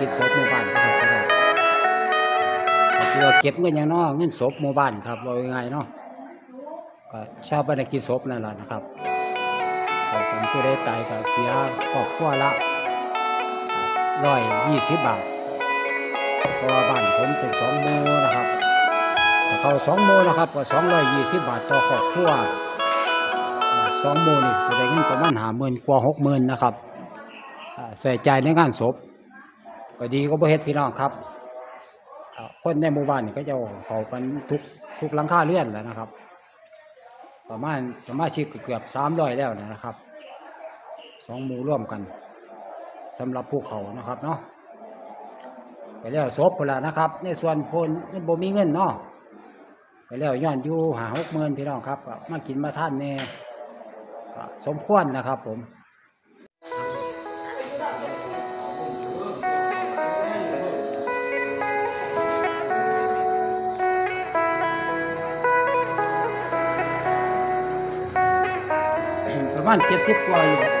กิจศพหมู่บ้านครับพี่น้องก็คือว่าเก็บเงินอย่างน้อเงินศพหมู่บ้านครับว่ายังไงเนาะก็ชาวบ้านกิจศพนั่นแหละนะครับก็ผมผู้ได้ตายก็เสียครอบครัวละร้อยยี่สิบบาทเพราะว่าบ้านผมเป็นสองโมนะครับถ้าเขาสองโมนะครับก็สองร้อยยี่สิบบาทต่อครอบครัวสองโมนี่แสดงเงินประมาณหาหมื่นกว่าหกหมื่นนะครับ ใส่ใจในงานศพก็ดีก็บ่เฮ็ดพี่น้องครับคนในหมู่บ้านนี่ก็จะเขากันทุกทุกหลังคาเรื่อนแล้วนะครับ ประมาณสมาชิกเกือบสามร้อยแล้วนะครับสองหมู่ร่วมกันสำหรับภูเขานะครับเนาะไปแล้วศพพนละนะครับ ในส่วนพนนี่บ่มีเงินเนาะไปแล้วย้อนอยู่หาหกหมื่นพี่น้องครับมากินมาท่านแน่สมควรนะครับผม ประมาณเจ็ดสิบกว่าอยู่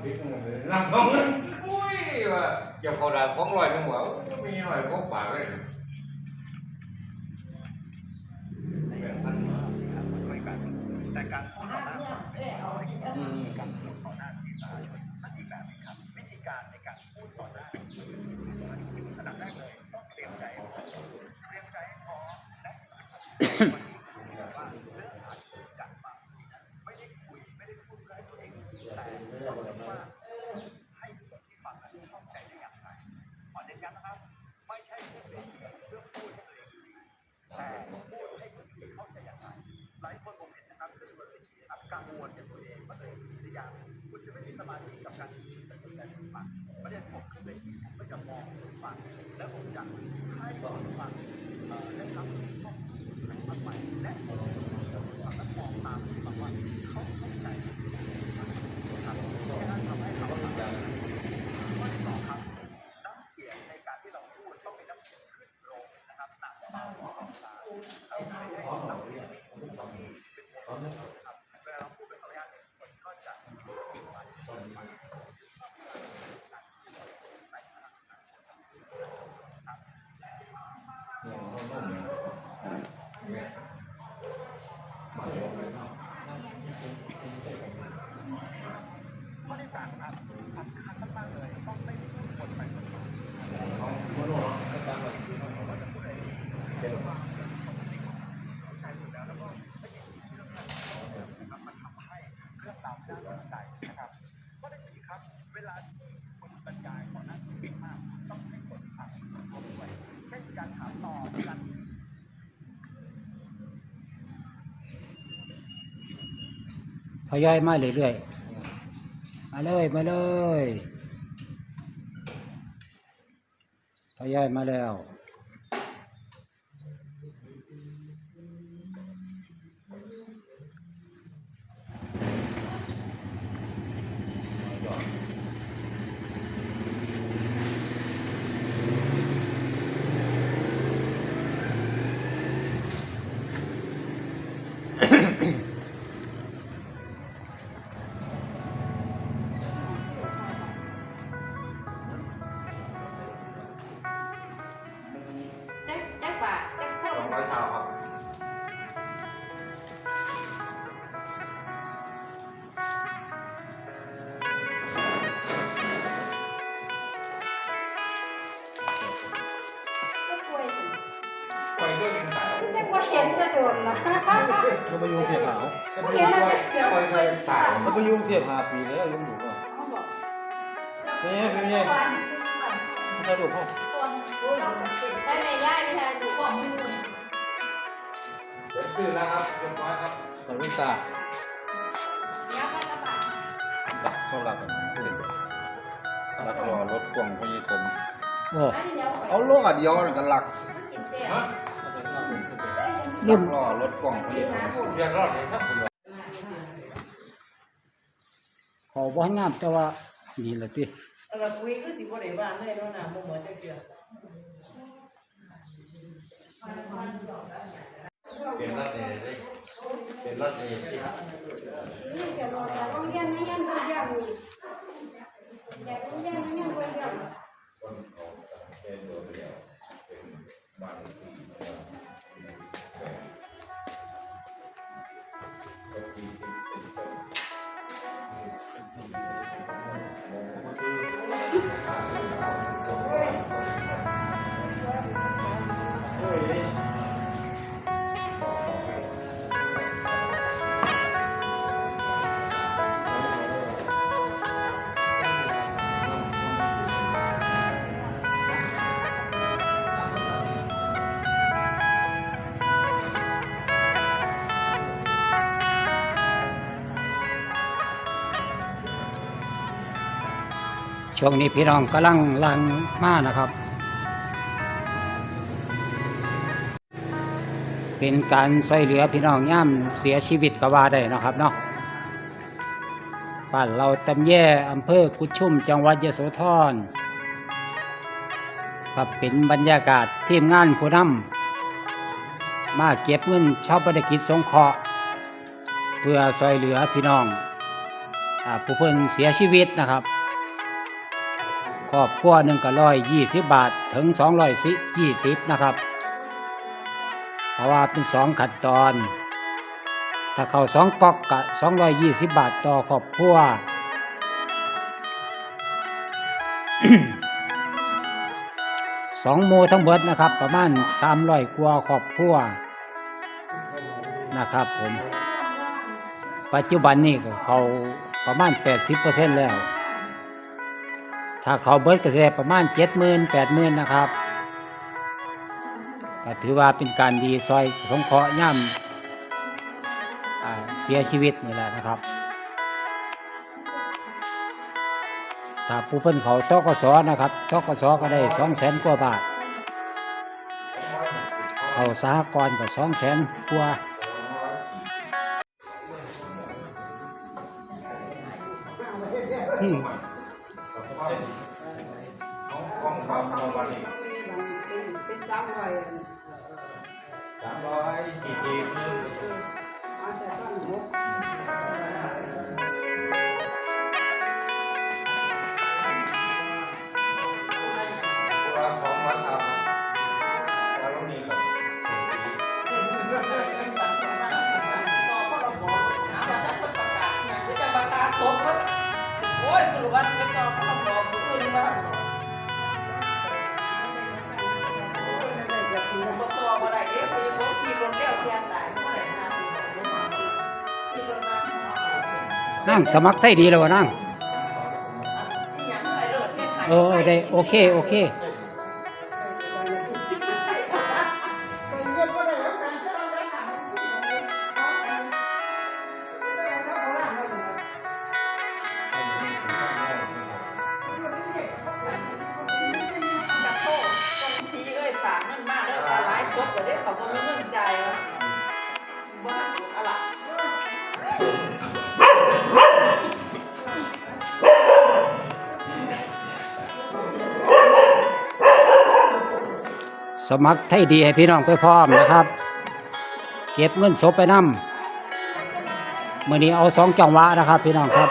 มันพลิกเลยนั่งน้องอุ้ยว่าเกี่ยวเขาดาของลอยทั้งหมดมีหน่อยพกปาก ไม่ใช่เรื่องเล็กเรื่อพูดเล็กแต่พูดให้คนอื่นเข้าใจอย่างไรหลายคนผมเห็นนะครับขึ้นบนเวทีครับกังวลกับตัวเองว่าตัวเองพยายามคุณจะไม่มีสมาธิกับการที่จะดูแลคนฝันประเด็นผมคือเลยผม่จะมองฝันและผมอยากให้คนฟังแล้รับข้องทำใหม่และ ทยอยมาเรื่อยๆ มาเลยมาเลยทยอยมาแล้ว ดนละก็ไปยุ่งเทียบหาวก็ไม่รู้ว่าปล่อยด้วยกันสายก็ไปยุ่งเทียบหาปีแล้วยุ่งอยู่อะเขาบอกนี่พี่นี่ถ้าดูพ่อไปแม่ย่ายไปทานดูบอกมือเดี๋ยวตื่นแล้วครับเรียบร้อยครับตอนลูกตาย่าไปกระบะเขาหลักกันรักรอรถกวางพยีทมโอ้อันนี้เดี๋ยวเอาโลกอะเดียวนั่นกันหลักกินเสียฮะ นิ่รัมกรอรถกวางพยีทมเรียบร้อยเลยครับคุณหมอขอบ่ให้งามแต่ว่านี่แหละติเอาละคุยก็สิบ่ได้บ้านเลยเนาะน้ำบ่เหมือนจักเทื่อเป็นรัฐเองเป็นรัฐเองนี่จะรอจากโรงเรียนไม่ยันตัวเดียวมีแต่โรงเรียนไม่ยันตัวเดียว ช่วงนี้พี่น้องกำลังลังมานะครับ เป็นการช่วยเหลือพี่น้องย่ำเสียชีวิตก็ว่าได้นะครับเนาะบ้านเราตำแย่อำเภอกุดชุ่มจังหวัดยโสธรครับเป็นบรรยากาศทีมงานผู้นำมาเก็บเงินชาวบริกิจสงเคราะห์เพื่อช่วยเหลือพี่น้องอผู้เพิ่นเสียชีวิตนะครับ ครอบครัวหนึ่งก็ร้อยยี่สิบบาทถึงสองร้อยสิยี่สิบนะครับ เพราะว่าเป็นสองขั้นตอน ถ้าเข้าสองก๊อกกะสองร้อยยี่สิบบาทต่อครอบครัวสองโมทั้งเบิดนะครับ ประมาณสามร้อยกว่าครอบครัวนะครับผม ปัจจุบันนี้เขาประมาณ 80%แล้ว ถ้าเขาเบิดก็จะได้ประมาณ70,000 80,000นนะครับก็ถือว่าเป็นการดีซอยสงเคราะห์ย่ำเสียชีวิตนี่แหละนะครับ ถ้าผู้เพิ่นเขาตกสนะครับตกสก็ได้สองแสนกว่าบาท เขาสหกรณ์ก็สองแสนกว่าอืม สามร้อยสามร้อยกี่ทีนึงมาแต่ต้นหกพวกเราของวัดทำแล้วเรามีกับโอ้ยกลัวจะจอเขาบอกคืนว่า บ่ตัวบ่ได้เด้เพราะว่าขี่รถเลี้ยวเทียนตายบ่ได้นะขี่รถมานั่งสมัครไทยดีแล้ววะนั่งอีหยังไอ้รถเทียนเออเออได้โอเค โอเค สมัครไทยดีให้พี่น้องไปพร้อมนะครับ เก็บเงินศพไปนำมื่อนี้เอาสองจังหวะนะครับ พี่น้องครับ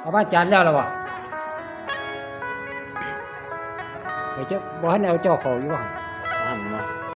เอาบ้านจานแล้วหรอวะ เจ้าบ้านเอาเจ้าเขาอยู่ว่ะอ่านเนาะ